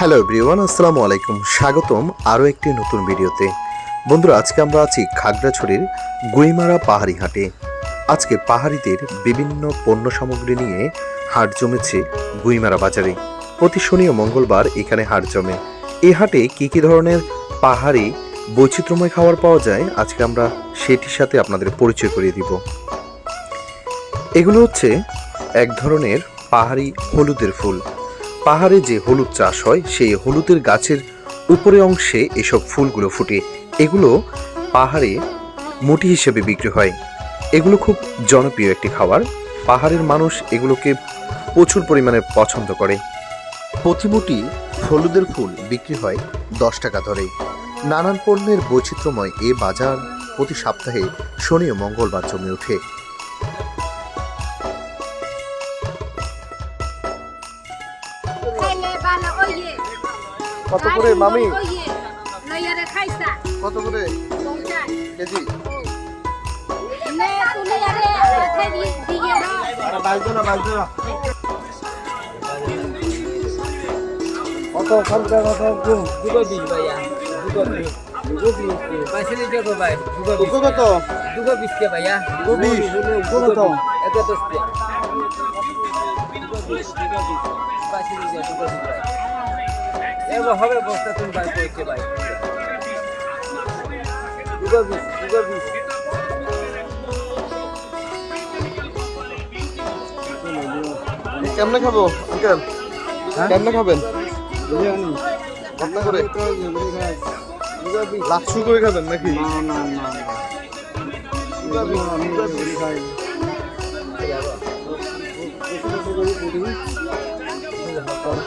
Hello everyone আসসালামু আলাইকুম। স্বাগতম আরও একটি নতুন ভিডিওতে। বন্ধুরা, আজকে আমরা আছি খাগড়াছড়ির গুইমারা পাহাড়ি হাটে। আজকে পাহাড়িদের বিভিন্ন পণ্য সামগ্রী নিয়ে হাট জমেছে গুইমারা বাজারে। প্রতি শনি ও মঙ্গলবার এখানে হাট জমে। এই হাটে কী কী ধরনের পাহাড়ি বৈচিত্র্যময় খাবার পাওয়া যায়, আজকে আমরা সেটির সাথে আপনাদের পরিচয় করিয়ে দিব। এগুলো হচ্ছে এক ধরনের পাহাড়ি হলুদের ফুল। পাহাড়ে যে হলুদ চাষ হয়, সেই হলুদের গাছের উপরে অংশে এসব ফুলগুলো ফুটে। এগুলো পাহাড়ে মুটি হিসেবে বিক্রি হয়। এগুলো খুব জনপ্রিয় একটি খাবার। পাহাড়ের মানুষ এগুলোকে প্রচুর পরিমাণে পছন্দ করে। প্রতিমুটি হলুদের ফুল বিক্রি হয় দশ টাকা ধরে। নানান পণ্যের বৈচিত্র্যময় এ বাজার প্রতি সপ্তাহে শনি ও মঙ্গলবার জমে ওঠে। কত করে মামি? কত করে? কেজি? কত খালকা কত দুটো বিশ ভাইয়া দুটো বিশ কত? দুটো বিশ কে ভাইয়া। দুটো বিশ? দুটো কত? এত দশ এবার হবে বস্তা তুমি বিশ বিশ কেমনে খাব আঙ্কেল কেমনে খাবেন কত করে লাচ্ছু করে খাবেন নাকি? দিলে তুলি